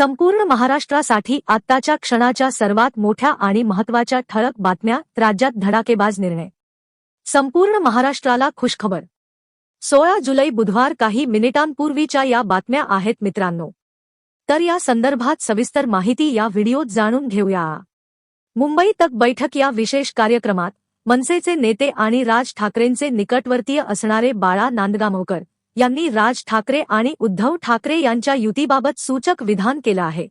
संपूर्ण महाराष्ट्रासाठी आत्ताच्या क्षणाच्या सर्वात मोठ्या आणि महत्त्वाच्या ठळक बातम्या राज्यात धडाकेबाज निर्णय. संपूर्ण महाराष्ट्राला खुशखबर. सोळा जुलै बुधवार काही मिनिटांपूर्वीच्या या बातम्या आहेत मित्रांनो. तर या संदर्भात सविस्तर माहिती या व्हिडिओत जाणून घेऊया. मुंबई तक बैठक या विशेष कार्यक्रमात मनसेचे नेते आणि राज ठाकरेंचे निकटवर्तीय असणारे बाळा नांदगामवकर यांनी राज ठाकरे आणि उद्धव ठाकरे यांच्या युतीबाबत सूचक विधान केलं आहे.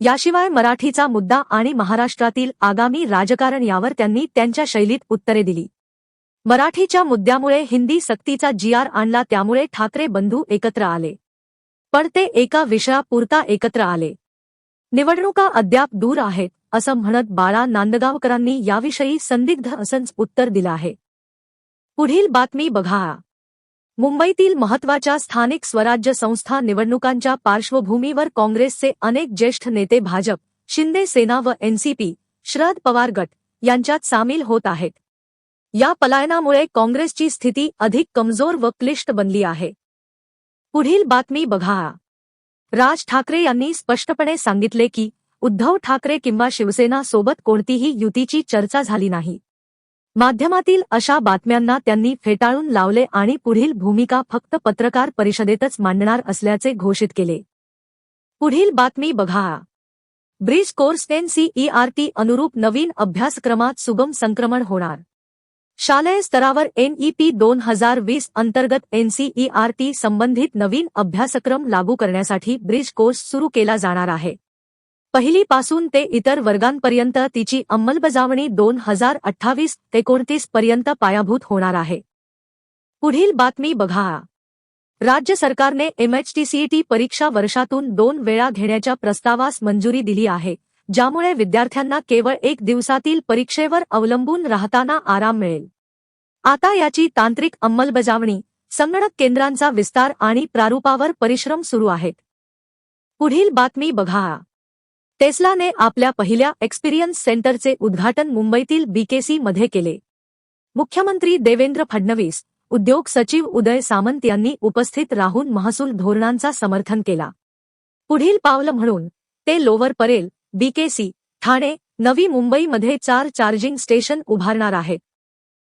याशिवाय मराठीचा मुद्दा आणि महाराष्ट्रातील आगामी राजकारण यावर त्यांनी त्यांच्या शैलीत उत्तरे दिली. मराठीच्या मुद्द्यामुळे हिंदी सक्तीचा जीआर आणला त्यामुळे ठाकरे बंधू एकत्र आले. पण ते एका विषयापुरता एकत्र आले. निवडणुका अद्याप दूर आहेत असं म्हणत बाळा नांदगावकरांनी याविषयी संदिग्ध असंच उत्तर दिलं आहे. पुढील बातमी बघा. मुंबईतील महत्त्वाच्या स्थानिक स्वराज्य संस्था निवडणुकांच्या पार्श्वभूमीवर काँग्रेसचे अनेक ज्येष्ठ नेते भाजप शिंदे सेना व एनसीपी शरद पवार गट यांच्यात सामील होत आहेत. या पलायनामुळे काँग्रेसची स्थिती अधिक कमजोर व क्लिष्ट बनली आहे. पुढील बातमी बघा. राज ठाकरे यांनी स्पष्टपणे सांगितले की उद्धव ठाकरे किंवा शिवसेना सोबत कोणतीही युतीची चर्चा झाली नाही. माध्यमातील अशा बातम्यांना त्यांनी फेटाळून लावले आणि पुढील भूमिका फक्त पत्रकार परिषदेतच मांडणार असल्याचे घोषित केले. पुढील बातमी बघा. ब्रिज कोर्स एनसीईआरटी अनुरूप नवीन अभ्यासक्रमात सुगम संक्रमण होणार. शालेय स्तरावर एनईपी दोन हजार वीस अंतर्गत एनसीईआरटी संबंधित नवीन अभ्यासक्रम लागू करण्यासाठी ब्रिज कोर्स सुरू केला जाणार आहे. पहिलीपासून ते इतर वर्गांपर्यंत तिची अंमलबजावणी दोन हजार अठ्ठावीस एकोणतीस पर्यंत पायाभूत होणार आहे. पुढील बातमी बघा. राज्य सरकारने एमएचटीसीईटी परीक्षा वर्षातून दोन वेळा घेण्याच्या प्रस्तावास मंजुरी दिली आहे ज्यामुळे विद्यार्थ्यांना केवळ एक दिवसातील परीक्षेवर अवलंबून राहताना आराम मिळेल. आता याची तांत्रिक अंमलबजावणी संगणक केंद्रांचा विस्तार आणि प्रारूपावर परिश्रम सुरू आहेत. पुढील बातमी बघा. टेस्लाने आपल्या पहिल्या एक्सपिरियन्स सेंटरचे उद्घाटन मुंबईतील बीकेसी मध्ये केले. मुख्यमंत्री देवेंद्र फडणवीस उद्योग सचिव उदय सामंत यांनी उपस्थित राहून महसूल धोरणांचा समर्थन केला. पुढील पावलं म्हणून ते लोवर परेल बीकेसी ठाणे नवी मुंबईमध्ये चार चार्जिंग स्टेशन उभारणार आहेत.